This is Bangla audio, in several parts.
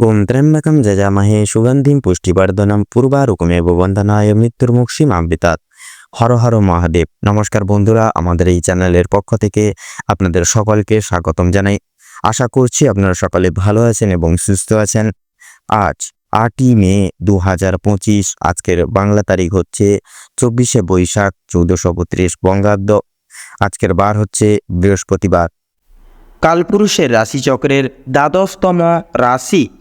ওম ত্র্যম্বকম যজামহে সুগন্ধিম পুষ্টিবর্ধনম পূর্বারুকুমেব বন্ধনায় মৃত্যুর্মুক্ষী মাম্বিতাত হর হর মহাদেব। নমস্কার বন্ধুরা, আমাদের এই চ্যানেলের পক্ষ থেকে আপনাদের সকলকে স্বাগতম জানাই। আশা করছি আপনারা সকলে ভালো আছেন এবং সুস্থ আছেন। আজ আটই মে দু হাজার পঁচিশ, আজকের বাংলা তারিখ হচ্ছে চব্বিশে বৈশাখ চৌদ্দশো বত্রিশ বঙ্গাব্দ। আজকের বার হচ্ছে বৃহস্পতিবার। কালপুরুষের রাশিচক্রের দ্বাদশতম রাশি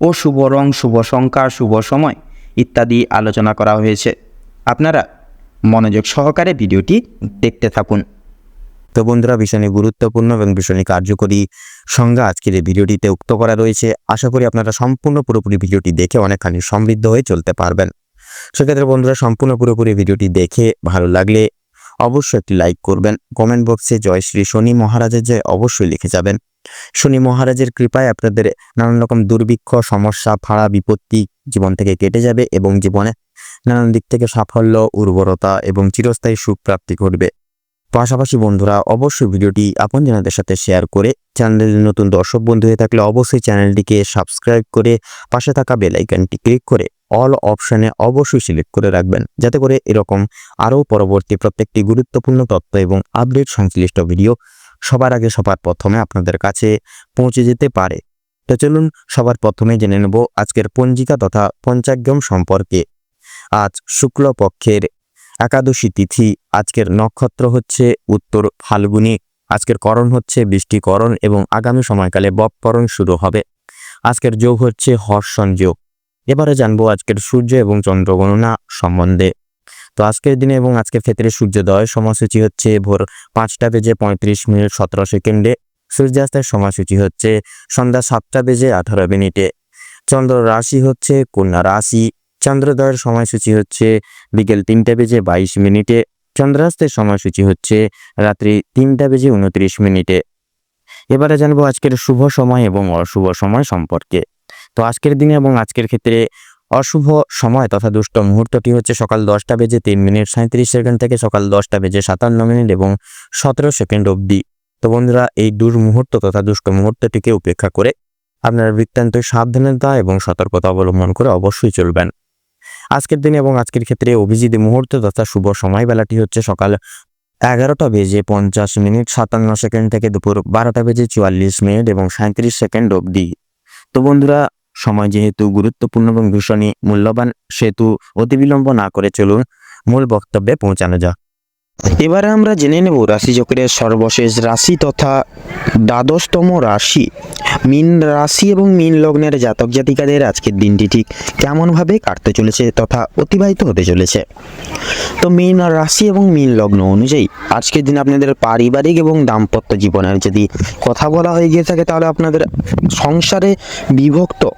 ও শুভ রং, শুভ সংখ্যা, শুভ সময় ইত্যাদি আলোচনা করা হয়েছে। আপনারা মনোযোগ সহকারে ভিডিওটি দেখতে থাকুন। তো বন্ধুরা ভীষণই গুরুত্বপূর্ণ এবং ভীষণই কার্যকরী সংজ্ঞা আজকের এই ভিডিওটিতে উক্ত করা রয়েছে। আশা করি আপনারা সম্পূর্ণ পুরোপুরি ভিডিওটি দেখে অনেকখানি সমৃদ্ধ হয়ে চলতে পারবেন। সেক্ষেত্রে বন্ধুরা, সম্পূর্ণ পুরোপুরি ভিডিওটি দেখে ভালো লাগলে অবশ্যই একটি লাইক করবেন। কমেন্ট বক্সে জয় শ্রী শনি মহারাজের জয় অবশ্যই লিখে যাবেন। শনি মহারাজের কৃপায় আপনাদের নানান রকম দুর্ভিক্ষ, সমস্যা, ফাড়া, বিপত্তি জীবন থেকে কেটে যাবে এবং জীবনে নানান দিক থেকে সাফল্য, উর্বরতা এবং চিরস্থায়ী সুখ প্রাপ্তি ঘটবে। পাশাপাশি বন্ধুরা, অবশ্যই ভিডিওটি আপন আপনজনদের সাথে শেয়ার করে চ্যানেলের নতুন দর্শক বন্ধু হয়ে থাকলে অবশ্যই চ্যানেলটিকে সাবস্ক্রাইব করে পাশে থাকা বেল আইকনটি ক্লিক করে অল অপশানে অবশ্যই সিলেক্ট করে রাখবেন, যাতে করে এরকম আরও পরবর্তী প্রত্যেকটি গুরুত্বপূর্ণ তথ্য এবং আপডেট সংশ্লিষ্ট ভিডিও সবার আগে সবার প্রথমে আপনাদের কাছে পৌঁছে যেতে পারে। তো চলুন সবার প্রথমে জেনে নেব আজকের পঞ্জিকা তথা পঞ্চাগ্যম সম্পর্কে। আজ শুক্লপক্ষের একাদশী তিথি, আজকের নক্ষত্র হচ্ছে উত্তর ফাল্গুনি, আজকের করণ হচ্ছে বৃষ্টিকরণ এবং আগামী সময়কালে বপকরণ শুরু হবে। আজকের যোগ হচ্ছে হর্ষণ যোগ। এবারে জানব আজকের সূর্য এবং চন্দ্র গণনা সম্বন্ধে। তো আজকের দিনে এবং আজকের ক্ষেত্রে সূর্যোদয়, সময়সূচি হচ্ছে ভোর পাঁচটা বেজে পঁয়ত্রিশ মিনিট সতেরো সেকেন্ডে। সূর্যাস্তের সময়সূচি হচ্ছে সন্ধ্যা সাতটা বেজে আঠারো মিনিটে। চন্দ্র রাশি হচ্ছে কন্যা রাশি। চন্দ্রোদয়ের সময়সূচি হচ্ছে বিকেল তিনটা বেজে বাইশ মিনিটে। চন্দ্রাস্তের সময়সূচি হচ্ছে রাত্রি তিনটা বেজে উনত্রিশ মিনিটে। এবারে জানব আজকের শুভ সময় এবং অশুভ সময় সম্পর্কে। তো আজকের দিনে এবং আজকের ক্ষেত্রে অশুভ সময় তথা দুষ্ট মুহূর্তটি হচ্ছে সকাল দশটা বেজে তিন মিনিট সাঁত্রিশ সেকেন্ড থেকে সকাল দশটা বেজে সাতান্ন মিনিট এবং সতেরো সেকেন্ড অবধি। তো বন্ধুরা, এই দুর্মুহূর্ত তথা দুষ্ট মুহূর্তটিকে উপেক্ষা করে আপনারা বৃত্তান্ত সাবধানতা এবং সতর্কতা অবলম্বন করে অবশ্যই চলবেন। আজকের দিনে এবং আজকের ক্ষেত্রে অভিজিৎ মুহূর্ত তথা শুভ সময় বেলাটি হচ্ছে সকাল এগারোটা বেজে পঞ্চাশ মিনিট সাতান্ন সেকেন্ড থেকে দুপুর বারোটা বেজে চুয়াল্লিশ মিনিট এবং সাঁত্রিশ সেকেন্ড অবধি। তো বন্ধুরা সময় যেহেতু গুরুত্বপূর্ণ এবং ভীষণই মূল্যবান, সেহেতু অতিবিলম্ব না করে চলুন মূল বক্তব্যে পৌঁছানো যাক। এবারে আমরা জেনে নেব রাশিচক্রের সর্বশেষ রাশি তথা দ্বাদশতম রাশি। মীন রাশি এবং মীন লগ্নের জাতক জাতিকাদের আজকের দিনটি ঠিক কেমনভাবে কাটতে চলেছে তথা অতিবাহিত হতে চলেছে? তো মীন রাশি এবং মীন লগ্ন অনুযায়ী আজকের দিন আপনাদের পারিবারিক এবং দাম্পত্য জীবনের যদি কথা বলা হয়ে গিয়ে থাকে তাহলে আপনাদের সংসারে বিভক্ত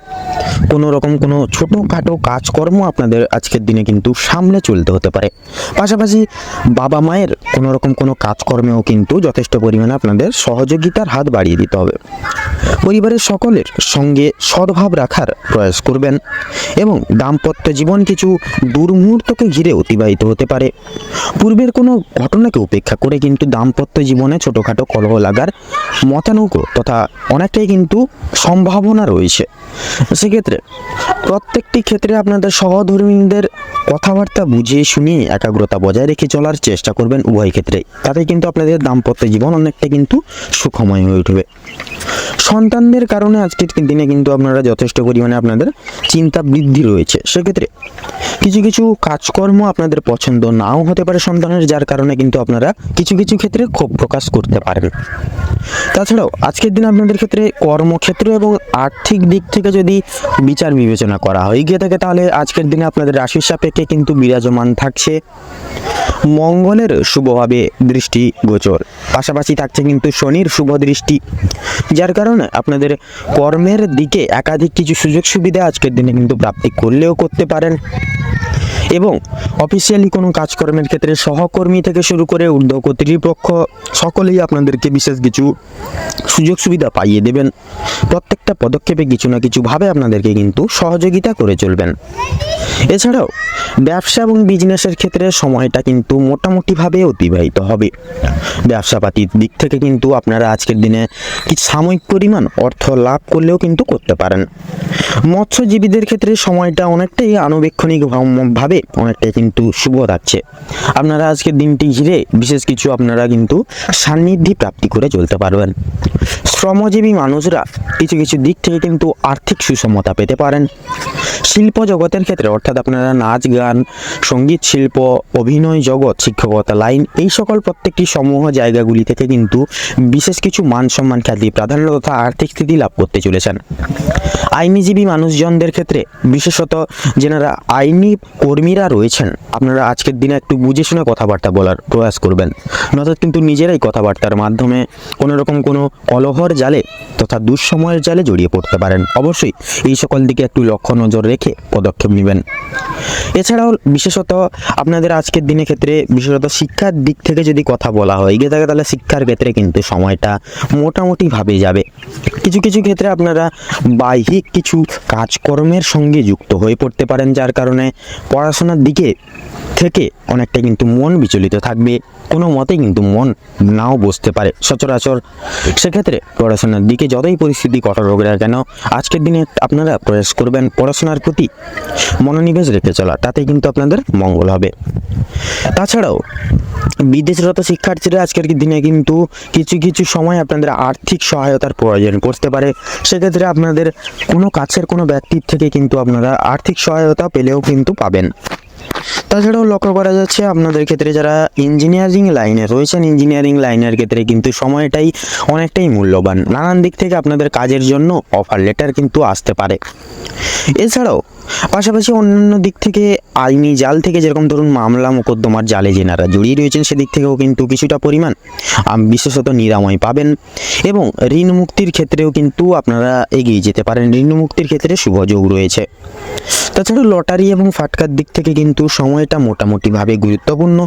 কোনো রকম কোনো ছোটোখাটো কাজকর্ম আপনাদের আজকের দিনে কিন্তু সামলে চলতে হতে পারে। পাশাপাশি বাবা মায়ের কোনো রকম কোনো কাজকর্মেও কিন্তু যথেষ্ট পরিমাণে আপনাদের সহযোগিতার হাত বাড়িয়ে দিতে হবে। পরিবারের সকলের সঙ্গে সদ্ভাব রাখার প্রয়াস করবেন এবং দাম্পত্য জীবন কিছু দুর্মুহূর্তকে ঘিরে অতিবাহিত হতে পারে। পূর্বের কোনো ঘটনাকে উপেক্ষা করে কিন্তু দাম্পত্য জীবনে ছোটোখাটো কলহ লাগার মতানৌকো তথা অনেকটাই কিন্তু সম্ভাবনা রয়েছে। সেক্ষেত্রে প্রত্যেকটি ক্ষেত্রে আপনাদের সহধর্মীদের কথাবার্তা বুঝিয়ে শুনিয়ে একাগ্রতা বজায় রেখে চলার চেষ্টা করবেন উভয় ক্ষেত্রে তাতে কিন্তু আপনাদের দাম্পত্য জীবন অনেকটা কিন্তু সুখময় হয়ে উঠবে। সন্তানদের কারণে আজকের দিনে কিন্তু আপনারা যথেষ্ট পরিমাণে আপনাদের চিন্তা বৃদ্ধি রয়েছে। সেক্ষেত্রে কিছু কিছু কাজকর্ম আপনাদের পছন্দ নাও হতে পারে সন্তানের, যার কারণে কিন্তু আপনারা কিছু কিছু ক্ষেত্রে ক্ষোভ প্রকাশ করতে পারেন। তাছাড়াও আজকের দিনে আপনাদের ক্ষেত্রে কর্মক্ষেত্র এবং আর্থিক দিক থেকে যদি বিচার বিবেচনা করা হয়, গিয়ে থাকে তাহলে আজকের দিনে আপনাদের রাশির সাপেক্ষে কিন্তু বিরাজমান থাকছে মঙ্গলের শুভভাবে দৃষ্টি গোচর। পাশাপাশি থাকছে কিন্তু শনির শুভ দৃষ্টি, যার কারণে আপনাদের কর্মের দিকে একাধিক কিছু সুযোগ সুবিধা আজকের দিনে কিন্তু প্রাপ্তি করলেও করতে পারেন। এবং অফিসিয়ালি কোনো কাজকর্মের ক্ষেত্রে সহকর্মী থেকে শুরু করে ঊর্ধ্ব কর্তৃপক্ষ সকলেই আপনাদেরকে বিশেষ কিছু সুযোগ সুবিধা পাইয়ে দেবেন। প্রত্যেকটা পদক্ষেপে কিছু না কিছুভাবে আপনাদেরকে কিন্তু সহযোগিতা করে চলবেন। এছাড়াও ব্যবসা এবং বিজনেসের ক্ষেত্রে সময়টা কিন্তু মোটামুটিভাবে অতিবাহিত হবে। ব্যবসাপাতির দিক থেকে কিন্তু আপনারা আজকের দিনে কিছু সাময়িক পরিমাণ অর্থ লাভ করলেও কিন্তু করতে পারেন। মৎস্যজীবীদের ক্ষেত্রে সময়টা অনেকটাই আনুবেক্ষণিক ভাম- ভাবে অনেকটাই কিন্তু শুভ থাকছে আপনারা আজকের দিনটি ঘিরে বিশেষ কিছু আপনারা কিন্তু সান্নিধ্যি প্রাপ্তি করে চলতে পারবেন। শ্রমজীবী মানুষরা কিছু কিছু দিক থেকে কিন্তু আর্থিক সুষমতা পেতে পারেন। শিল্প জগতের ক্ষেত্রে, অর্থাৎ আপনারা নাচ, গান, সংগীত, শিল্প, অভিনয় জগৎ, শিক্ষকতা, লাইন, এই সকল প্রত্যেকটি সমূহ জায়গাগুলি থেকে কিন্তু বিশেষ কিছু মান সম্মান খ্যাতি, প্রাধান্য তথা আর্থিক স্থিতি লাভ করতে চলেছেন। আইনিজীবী মানুষজনদের ক্ষেত্রে, বিশেষত যেনারা আইনি কর্মীরা রয়েছেন, আপনারা আজকের দিনে একটু বুঝে শুনে কথাবার্তা বলার প্রয়াস করবেন। নচেত কিন্তু নিজেরাই কথাবার্তার মাধ্যমে কোনো রকম কোনো কলহর জালে তথা দুঃসময়ের জালে জড়িয়ে পড়তে পারেন। অবশ্যই এই সকল দিকে একটু লক্ষ্য নজর রেখে পদক্ষেপ নেবেন। এছাড়াও বিশেষত আপনাদের আজকের দিনের ক্ষেত্রে বিশেষত শিক্ষার দিক থেকে যদি কথা বলা হয় গিয়ে থাকে তাহলে শিক্ষার ক্ষেত্রে কিন্তু সময়টা মোটামুটিভাবে যাবে। কিছু কিছু ক্ষেত্রে আপনারা বাহ্যিক কিছু কাজকর্মের সঙ্গে যুক্ত হয়ে পড়তে পারেন, যার কারণে পড়াশোনার দিকে থেকে অনেকটা কিন্তু মন বিচলিত থাকবে। কোনো মতেই কিন্তু মন নাও বসতে পারে সচরাচর। সেক্ষেত্রে পড়াশোনার দিকে যতই পরিস্থিতি কঠোর হোক না কেন, আজকের দিনে আপনারা প্রয়াস করবেন পড়াশোনার প্রতি মনোনিবেশ রেখে চলা তাতে কিন্তু আপনাদের মঙ্গল হবে। তাছাড়াও বিদেশরত শিক্ষার্থীরা আজকের দিনে কিন্তু কিছু কিছু সময় আপনাদের আর্থিক সহায়তার প্রয়োজন পড়তে পারে। সেক্ষেত্রে আপনাদের কোনো কাছের কোনো ব্যক্তির থেকে কিন্তু আপনারা আর্থিক সহায়তা পেলেও কিন্তু পাবেন। তাছাড়াও লক্ষ্য করা যাচ্ছে আপনাদের ক্ষেত্রে যারা ইঞ্জিনিয়ারিং লাইনে রয়েছেন ইঞ্জিনিয়ারিং লাইনের ক্ষেত্রে কিন্তু সময়টাই অনেকটাই মূল্যবান। নানান দিক থেকে আপনাদের কাজের জন্য অফার লেটার কিন্তু আসতে পারে। এছাড়াও পাশাপাশি অন্যান্য দিক থেকে আইনি জাল থেকে যেরকম ধরুন মামলা মোকদ্দমার জালে যেনারা জড়িয়ে রয়েছেন, সেদিক থেকেও কিন্তু কিছুটা পরিমাণ বিশেষত নিরাময় পাবেন এবং ঋণ মুক্তির ক্ষেত্রেও কিন্তু আপনারা এগিয়ে যেতে পারেন। ঋণ মুক্তির ক্ষেত্রে শুভযোগ রয়েছে। তাছাড়া লটারি এবং ফাটকার দিক থেকে কিন্তু সময়টা মোটামুটিভাবে গুরুত্বপূর্ণ।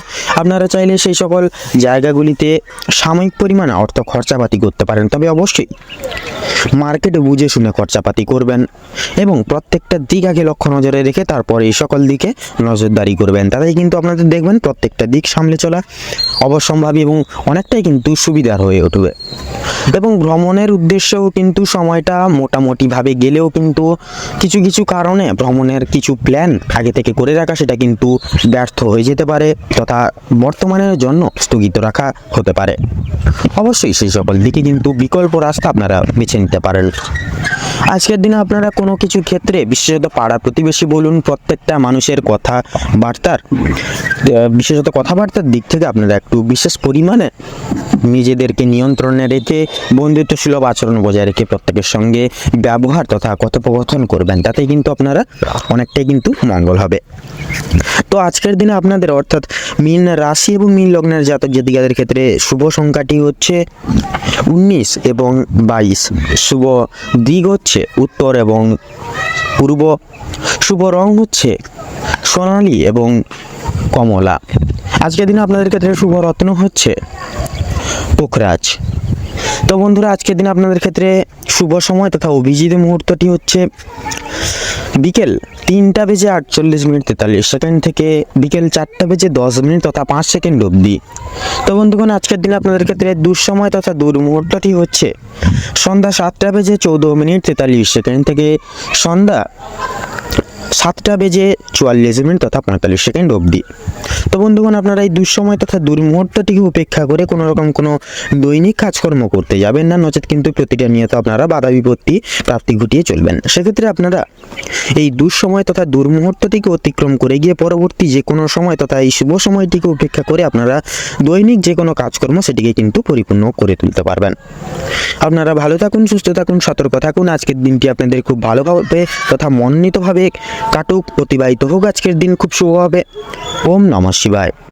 আপনারা চাইলে সেই সকল জায়গাগুলিতে সাময়িক পরিমাণ অর্থ খরচাপাতি করতে পারেন, তবে অবশ্যই মার্কেটে বুঝে শুনে খরচাপাতি করবেন এবং প্রত্যেকটা দিক আগে লক্ষ্য নজরে রেখে তারপর এই সকল দিকে নজরদারি করবেন। তাতেই কিন্তু আপনাদের দেখবেন প্রত্যেকটা দিক সামলে চলা অবশ্যম্ভাবী এবং অনেকটাই কিন্তু সুবিধার হয়ে উঠবে। এবং ভ্রমণের উদ্দেশ্যেও কিন্তু সময়টা মোটামুটিভাবে গেলেও কিন্তু কিছু কিছু কারণে ভ্রমণের কিছু প্ল্যান আগে থেকে করে রাখা সেটা কিন্তু ব্যর্থ হয়ে যেতে পারে তথা বর্তমানের জন্য স্থগিত রাখা হতে পারে। অবশ্যই সেই সকল দিকে কিন্তু বিকল্প রাস্তা আপনারা বেছে নিতে পারেন। আজকের দিনে আপনারা কোনো কিছু ক্ষেত্রে, বিশেষত পাড়া প্রতিবেশী বলুন, প্রত্যেকটা মানুষের কথা বার্তার বিশেষত কথাবার্তার দিক থেকে আপনারা একটু বিশেষ পরিমাণে নিজেদেরকে নিয়ন্ত্রণে রেখে বন্ধুত্বসুলভ আচরণ বজায় রেখে প্রত্যেকের সঙ্গে ব্যবহার তথা কথোপকথন করবেন তাতে কিন্তু আপনারা অনেকটাই কিন্তু মঙ্গল হবে। তো আজকের দিনে আপনাদের অর্থাৎ মীন রাশি এবং মীন লগ্নের জাতক জাতিকাদের ক্ষেত্রে শুভ সংখ্যাটি হচ্ছে উনিশ এবং বাইশ। শুভ দিক হচ্ছে উত্তর এবং পূর্ব। শুভ রং হচ্ছে সোনালী এবং কমলা। আজকের দিনে আপনাদের ক্ষেত্রে শুভ রত্ন হচ্ছে পোখরাজ। তো বন্ধুরা, আজকের দিনে আপনাদের ক্ষেত্রে শুভ সময় তথা অভিজিৎ মুহূর্তটি হচ্ছে বিকেল তিনটা বেজে আটচল্লিশ মিনিট তেতাল্লিশ সেকেন্ড থেকে বিকেল চারটা বেজে দশ মিনিট তথা পাঁচ সেকেন্ড অবধি। তো বন্ধুগণ, আজকের দিনে আপনাদের ক্ষেত্রে দুঃসময় তথা দুর্মুহূর্তটি হচ্ছে সন্ধ্যা সাতটা বেজে চৌদ্দ মিনিট তেতাল্লিশ সেকেন্ড থেকে সন্ধ্যা সাতটা বেজে চুয়াল্লিশ মিনিট তথা পঁয়তাল্লিশ সেকেন্ড অবধি। তো বন্ধুগণ, আপনারা এই দুঃসময় তথা দুর্মুহূর্তটিকে উপেক্ষা করে কোনো রকম কোনো দৈনিক কাজকর্ম করতে যাবেন না। নচেত কিন্তু প্রতিটা নিয়ত আপনারা বাধা বিপত্তি প্রাপ্তি ঘটিয়ে চলবেন। সেক্ষেত্রে আপনারা এই দুঃসময় তথা দুর্মুহূর্তটিকে অতিক্রম করে গিয়ে পরবর্তী যে কোনো সময় তথা এই শুভ সময়টিকে উপেক্ষা করে আপনারা দৈনিক যে কোনো কাজকর্ম সেটিকে কিন্তু পরিপূর্ণ করে তুলতে পারবেন। আপনারা ভালো থাকুন, সুস্থ থাকুন, সতর্ক থাকুন। আজকের দিনটি আপনাদের খুব ভালোভাবে তথা মনোনীতভাবে কাটুক, অতিবাহিত হোক। আজকের দিন খুব শুভ হবে। ওম নমঃ। 甘芝居。